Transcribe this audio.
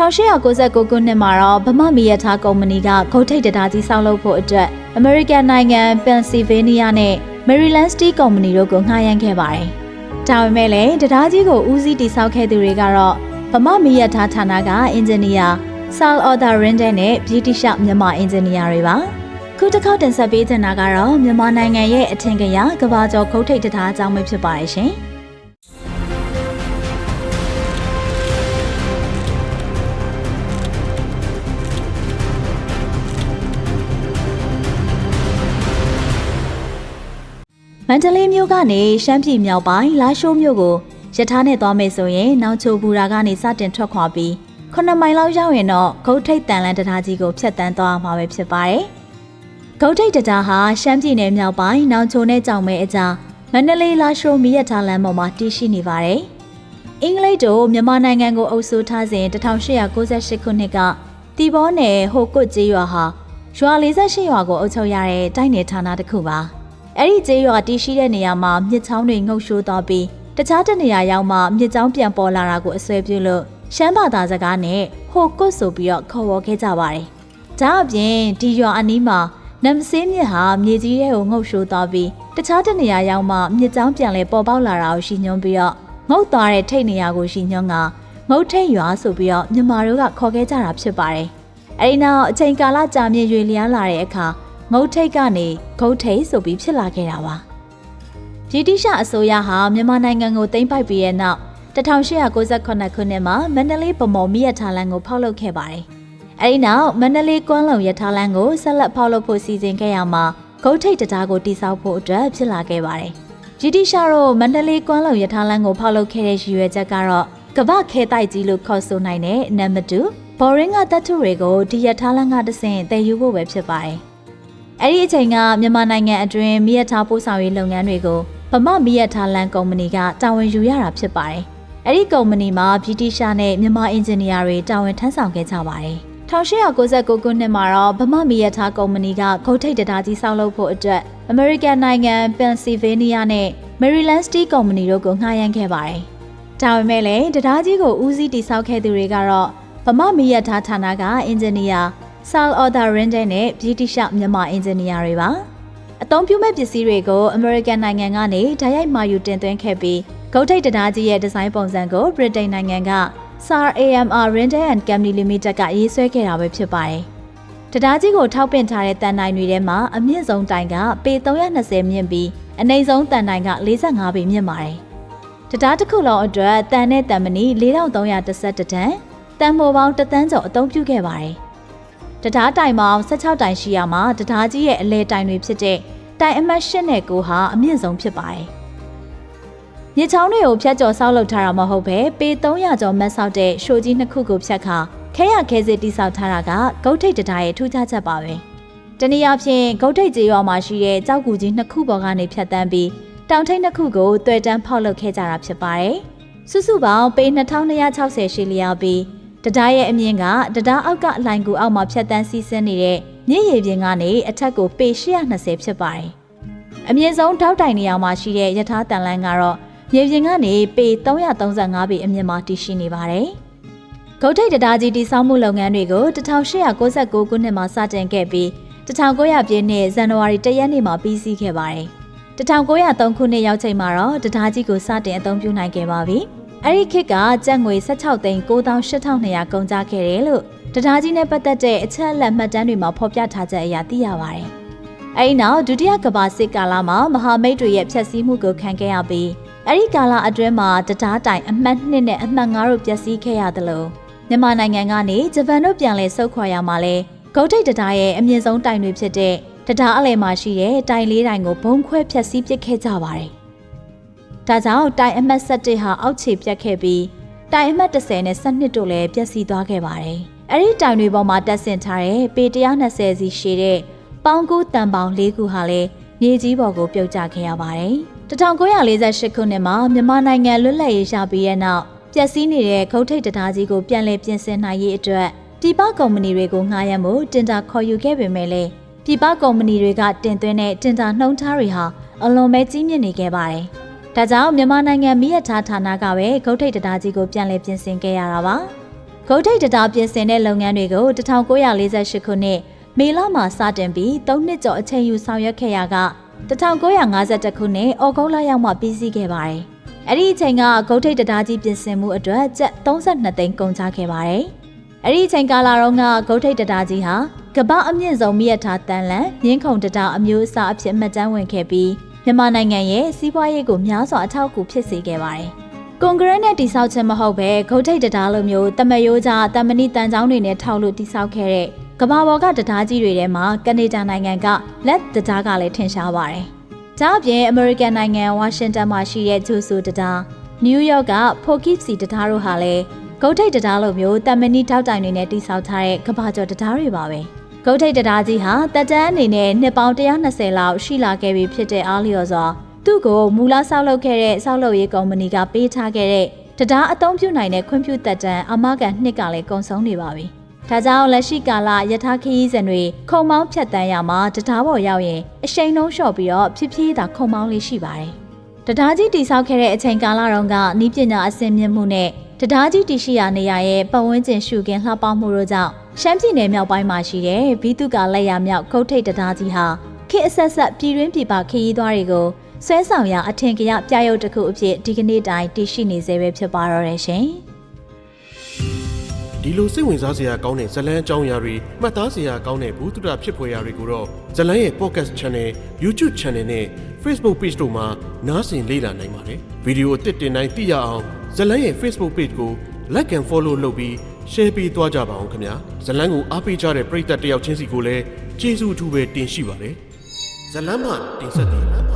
1899ခုနှစ်မှာတော့ဗမာမီယထားကုမ္ပဏီကဂုတ်ထိတ်တရားကြီးဆောက်လုပ်ဖို့အတွက်အမေရိကန်နိုင်ငံပန်ဆီဗေးနီးယားနဲ့မယ်ရီလန်းစတီးကုမ္ပဏီတို့ကိုငှားရမ်းခဲ့ပါတယ်။ဒါပေမဲ့လည်းတရားကြီးကိုဦးစီးတည်ဆောက်ခဲ့သူတွေကတော့ဗမာမီယထားဌာနကအင်ဂျင်နီယာဆာလ်အော်ဒါရင်ဒန်နဲ့ဗြိတိရှမြန်မာအင်ဂျင်နီယာတွေပါ။ခုတစ်ခေါက်တင်ဆက်ပေးချင်တာကတော့မြန်မာနိုင်ငံရဲ့အထင်ကရကဘာကျော်ဂုတ်ထိတ်တရားအကြောင်းပဲဖြစ်ပါတယ်ရှင်။ န္တလေးမြို့ကနေရှမ်းပြည်မြောက်ပိုင်းလာရှိုးမြို့ကိုရထားနဲ့သွားမယ်ဆိုရင်နောက်ချိုဘူရာကနေစတင်ထွက်ခွာပြီး9မိုင်လောက်ရောက်ရင်တော့ဂုတ်ထိတ်တန်လန်တံတားကြီးကိုဖြတ်တန်းသွားမှာပဲဖြစ်ပါတယ်။ဂုတ်ထိတ်တံတားဟာရှမ်းပြည်နယ်မြောက်ပိုင်းနောင်ချိုနဲ့ကြောင်မဲအကြားမန္တလေးလာရှိုးမီးရထားလမ်းပေါ်မှာတည်ရှိနေပါတယ်။အင်္ဂလိပ်တို့မြန်မာနိုင်ငံကိုအုပ်စိုးထားစဉ်1898ခုနှစ်ကတီဘောနယ်ဟိုကွတ်ကျေးရွာဟာရွာ48ရွာကိုအုပ်ချုပ်ရတဲ့တိုင်းနယ်ဌာနတစ်ခုပါ။ အဲ့ဒီကျေးရွာတည်ရှိတဲ့နေရာမှာမြစ်ချောင်းတွေငုပ်ရှိုးသွားပြီးတခြားတစ်နေရာရောက်မှမြစ်ချောင်းပြန်ပေါ်လာတာကိုအဆွဲပြုလို့ရှမ်းဘာသာစကားနဲ့ဟိုကွတ်ဆိုပြီးတော့ခေါ်ဝေါ်ခဲ့ကြပါတယ်။ဒါအပြင်ဒီရွာအနီးမှာနမ်ဆေးမြစ်ဟာမြေကြီးထဲကိုငုပ်ရှိုးသွားပြီးတခြားတစ်နေရာရောက်မှမြစ်ချောင်းပြန်လဲပေါ်ပေါက်လာတာကိုရှိညွှန်းပြီးတော့ငုတ်သွားတဲ့ထိတ်နေရာကိုရှိညွှန်းကငုတ်ထိတ်ရွာဆိုပြီးတော့မြန်မာတို့ကခေါ်ခဲ့ကြတာဖြစ်ပါတယ်။အဲဒီနောက်အချိန်ကာလကြာမြင့်ရွေလျားလာတဲ့အခါ ငုတ်ထိတ်ကနေဂုတ်ထိတ်ဆိုပြီးဖြစ်လာခဲ့တာပါဗြိတိရှအစိုးရဟာမြန်မာနိုင်ငံကိုသိမ်းပိုက်ပြီးတဲ့နောက်1898ခုနှစ်မှာမန္တလေးဗမော်မီရထားလမ်းကိုဖောက်လုပ်ခဲ့ပါတယ်အဲဒီနောက်မန္တလေးကွမ်းလုံရထားလမ်းကိုဆက်လက်ဖောက်လုပ်ဖို့စီစဉ်ခဲ့ရမှာဂုတ်ထိတ်တရားကိုတိစောက်ဖို့အတွက်ဖြစ်လာခဲ့ပါတယ်ဗြိတိရှတို့မန္တလေးကွမ်းလုံရထားလမ်းကိုဖောက်လုပ်ခဲ့တဲ့ရည်ရွယ်ချက်ကတော့ကမ္ဘာခဲတိုက်ကြီးလို့ခေါ်ဆိုနိုင်တဲ့နံပါတ်2ဘော်ရင်းကတပ်ထုတွေကိုဒီရထားလမ်းကတဆင့်တည်ယူဖို့ပဲဖြစ်ပါတယ် အဲ့ဒီအချိန်ကမြန်မာနိုင်ငံအတွင်းမိရထားပို့ဆောင်ရေးလုပ်ငန်းတွေကိုဗမာမိရထားလန်ကုမ္ပဏီကတာဝန်ယူရတာဖြစ်ပါတယ်။အဲ့ဒီကုမ္ပဏီမှာဗြိတိရှားနဲ့မြန်မာအင်ဂျင်နီယာတွေတာဝန်ထမ်းဆောင်ခဲ့ကြပါတယ်။1899ခုနှစ်မှာတော့ဗမာမိရထားကုမ္ပဏီကဂုတ်ထိတ်တရားကြီးဆောက်လုပ်ဖို့အတွက်အမေရိကန်နိုင်ငံပန်ဆီဗေးနီးယားနဲ့မယ်ရီလန်းစတီးကုမ္ပဏီတို့ကိုငှားရမ်းခဲ့ပါတယ်။ဒါပေမဲ့လည်းတရားကြီးကိုဦးစီးတည်ဆောက်ခဲ့သူတွေကတော့ဗမာမိရထားဌာနကအင်ဂျင်နီယာ ဆာလ်အော်ဒါရင်ဒန်နဲ့ဗြိတိရှမြန်မာအင်ဂျင်နီယာတွေပါအသုံးပြုမဲ့ပစ္စည်းတွေကိုအမေရိကန်နိုင်ငံကနေဓာတ်ရိုက်မာယူတင်သွင်းခဲ့ပြီးဂုတ်ထိတ်တရားကြီးရဲ့ဒီဇိုင်းပုံစံကိုဗြိတိန်နိုင်ငံက SAR AMR Render and Company Limited ကရေးဆွဲခဲ့တာပဲဖြစ်ပါတယ်တရားကြီးကိုထောက်ပင့်ထားတဲ့တန်တိုင်တွေထဲမှာအမြင့်ဆုံးတိုင်ကပေ320မြင့်ပြီးအနိမ့်ဆုံးတန်တိုင်က45ပေမြင့်ပါတယ်တရားတစ်ခုလုံးအတွက်တန်နဲ့တန်မဏိ4311တန်တန်မိုပေါင်းတသန်းကျော်အသုံးပြုခဲ့ပါတယ် တံတားတိုင်ပေါင်း16တိုင်ရှိရမှာတံတားကြီးရဲ့အလဲတိုင်တွေဖြစ်တဲ့တိုင်အမှတ်8နဲ့9ဟာအမြင့်ဆုံးဖြစ်ပါတယ်။မြေချောင်းတွေကိုဖြတ်ကျော်ဆောက်လုပ်ထားတာမဟုတ်ပဲပေ300ကျော်မတ်ဆောက်တဲ့ရှိုကြီးနှစ်ခုကိုဖြတ်ခါခဲရခဲစစ်တိဆောက်ထားတာကဂုတ်ထိတ်တံတားရဲ့ထူးခြားချက်ပါပဲ။တနည်းအားဖြင့်ဂုတ်ထိတ်ကျေးရွာမှာရှိတဲ့ကြောက်ကူကြီးနှစ်ခုပေါ်ကနေဖြတ်တန်းပြီးတောင်ထိပ်နှစ်ခုကိုတွေ့တန်းဖောက်လုပ်ခဲ့ကြတာဖြစ်ပါတယ်။စုစုပေါင်းပေ2260ရှိလျားပြီး တံတားရဲ့အမြင့်ကတံတားအောက်ကအလိုင်ကူအောက်မှာဖြတ်တန်းစီးဆင်းနေတဲ့မြင့်ရည်ပြင်ကနေအထက်ကိုပေ820ဖြစ်ပါတယ်။အမြင့်ဆုံးထောက်တိုင်နေရာမှာရှိတဲ့ယထာတန်လန်းကတော့မြေပြင်ကနေပေ335ပေအမြင့်မှာတည်ရှိနေပါတယ်။ဂုတ်ထိတ်တံတားကြီးတည်ဆောက်မှုလုပ်ငန်းတွေကို1896ခုနှစ်မှာစတင်ခဲ့ပြီး1900ပြည့်နှစ်ဇန်နဝါရီ1ရက်နေ့မှာပြီးစီးခဲ့ပါတယ်။1903ခုနှစ်ရောက်ချိန်မှာတော့တံတားကြီးကိုစတင်အသုံးပြုနိုင်ခဲ့ပါပြီ။ အဲ့ဒီခေတ်ကကျပ်ငွေ16သိန်း98,200ကုန်ကြခဲ့တယ်လို့တရားကြီးနဲ့ပတ်သက်တဲ့အချက်အလက်မှတ်တမ်းတွေမှာဖော်ပြထားချက်အရသိရပါတယ်။အဲဒီနောက်ဒုတိယကမ္ဘာစစ်ကာလမှာမဟာမိတ်တွေရဲ့ဖျက်ဆီးမှုကိုခံခဲ့ရပြီးအဲ့ဒီကာလအတွင်းမှာတရားတိုင်အမှတ်2နဲ့အမှတ်5တို့ပျက်စီးခဲ့ရတယ်လို့မြန်မာနိုင်ငံကနေဂျပန်တို့ပြန်လည်ဆုတ်ခွာရမှာလဲဂုတ်ထိတ်တရားရဲ့အမြင့်ဆုံးတိုင်တွေဖြစ်တဲ့တရားအလယ်မှာရှိတဲ့တိုင်လေးတိုင်ကိုဘုံခွဲဖျက်ဆီးပစ်ခဲ့ကြပါတယ် ဒါကြောင့်တိုင်အမှတ်7ဟာအောက်ခြေပြတ်ခဲ့ပြီးတိုင်အမှတ်10နဲ့12တို့လည်းပျက်စီးသွားခဲ့ပါတယ်။အဲ့ဒီတိုင်တွေပေါ်မှာတက်ဆင်ထားတဲ့ပေ120စီရှည်တဲ့ပေါင်းကူးတန်ပေါင်း၄ခုဟာလည်းမြေကြီးပေါ်ကိုပြုတ်ကျခဲ့ရပါတယ်။1948ခုနှစ်မှာမြန်မာနိုင်ငံလွတ်လပ်ရေးရပြီးတဲ့နောက်ပျက်စီးနေတဲ့ခုတ်ထိတ်တရားကြီးကိုပြန်လည်ပြင်ဆင်နိုင်ရေးအတွက်ပြည်ပကုမ္ပဏီတွေကိုငှားရမ်းဖို့တင်တာခေါ်ယူခဲ့ပေမဲ့လည်းပြည်ပကုမ္ပဏီတွေကတင်သွင်းတဲ့တင်တာနှုံထားတွေဟာအလွန်ပဲကြီးမြင့်နေခဲ့ပါတယ်။ ဒါကြောင့်မြန်မာနိုင်ငံမိရထားဌာနကပဲဂုတ်ထိတ်တရားကြီးကိုပြန်လည်ပြင်ဆင်ခဲ့ရတာပါဂဂုတ်ထိတ်တတာပြင်ဆင်တဲ့လုပ်ငန်းတွေကို1948ခုနှစ်မေလမှာစတင်ပြီး3နှစ်ကျော်အချိန်ယူဆောင်ရွက်ခဲ့ရက1952ခုနှစ်ဩဂုတ်လရောက်မှပြီးစီးခဲ့ပါတယ်။အဲ့ဒီအချိန်ကဂုတ်ထိတ်တတာကြီးပြင်ဆင်မှုအတွက်ကျပ်32သိန်းကုန်ချခဲ့ပါတယ်။အဲ့ဒီအချိန်ကာလတုန်းကဂုတ်ထိတ်တတာကြီးဟာကမ္ဘာအမြင့်ဆုံးမြက်ထားတန်လန်မြင်းခုံတတာအမျိုးအစားအဖြစ်မှတ်တမ်းဝင်ခဲ့ပြီး မြန်မာနိုင်ငံရဲ့စီးပွားရေးကိုများစွာအထောက်အကူဖြစ်စေခဲ့ပါတယ်။ကွန်ဂရက်နဲ့တိဆောက်ခြင်းမဟုတ်ပဲဂုတ်ထိတ်တတာလိုမျိုးတမယိုးကြတမဏိတန်ချောင်းတွေနဲ့ထောက်လို့တိဆောက်ခဲ့တဲ့ကမ္ဘာပေါ်ကတတားကြီးတွေထဲမှာကနေဒါနိုင်ငံကလက်တတားကလည်းထင်ရှားပါတယ်။ဒါအပြင်အမေရိကန်နိုင်ငံဝါရှင်တန်မှာရှိတဲ့ဂျိုဆူတတားနယူးယောက်ကဖိုကစ်စီတတားတို့ဟာလည်းဂုတ်ထိတ်တတားလိုမျိုးတမဏိထောက်တိုင်တွေနဲ့တိဆောက်ထားတဲ့ကမ္ဘာကျော်တတားတွေပါပဲ။ ဂုတ်ထိတ်တတားကြီးဟာတက်တန်းအနေနဲ့နှစ်ပေါင်း120လောက်ရှိလာခဲ့ပြီဖြစ်တဲ့အားလျော်စွာသူ့ကိုမူလဆောက်လုပ်ခဲ့တဲ့ဆောက်လုပ်ရေးကုမ္ပဏီကပေးထားခဲ့တဲ့တတားအသုံးပြုနိုင်တဲ့ခွင့်ပြုသက်တမ်းအမကန်နှစ်ကလည်းကုန်ဆုံးနေပါပြီ။ဒါကြောင့်လက်ရှိကာလယထာခီးစဉ်တွေခုံမောင်းဖြတ်တန်းရမှာတတားပေါ်ရောက်ရင်အရှိန်နှုံးလျှော့ပြီးတော့ဖြည်းဖြည်းသာခုံမောင်းလေးရှိပါတယ်။တတားကြီးတိဆောက်ခဲ့တဲ့အချိန်ကာလတုန်းကနီးပညာအဆင့်မြင့်မှုနဲ့တတားကြီးတရှိရာနေရာရဲ့ပတ်ဝန်းကျင်ရှုခင်းလှပမှုတို့ကြောင့် ရှမ်းပြည်နယ်မြောက်ပိုင်းမှာရှိတဲ့ဘီတုကာလက်ရမြောက်ခုတ်ထိတ်တတားကြီးဟာခေတ်အဆက်ဆက်ပြည်တွင်းပြည်ပခရီးသွားတွေကိုဆွဲဆောင်ရာအထင်ကရပြရုပ်တစ်ခုအဖြစ်ဒီကနေ့တိုင်တည်ရှိနေစေပဲဖြစ်ပါတော့တယ်ရှင်။ဒီလိုစိတ်ဝင်စားစရာကောင်းတဲ့ဇလန်းအကြောင်းအရာတွေမှတ်သားစရာကောင်းတဲ့ဘူးတုဒဖြစ်ဖွယ်ရာတွေကိုတော့ဇလန်းရဲ့ podcast channel YouTube channel နဲ့ Facebook page တို့မှာနားဆင်လေ့လာနိုင်ပါတယ်ဗီဒီယိုအသစ်တင်တိုင်းသိရအောင်ဇလန်းရဲ့ Facebook page ကို like and follow လုပ်ပြီး share ပေးသွားကြပါအောင်ခင်ဗျာဇလန်းကိုအားပေးကြတဲ့ပရိသတ်တယောက်ချင်းစီကိုလည်းကျေးဇူးအထူးပဲတင်ရှိပါတယ်ဇလန်းမှတင်ဆက်တယ်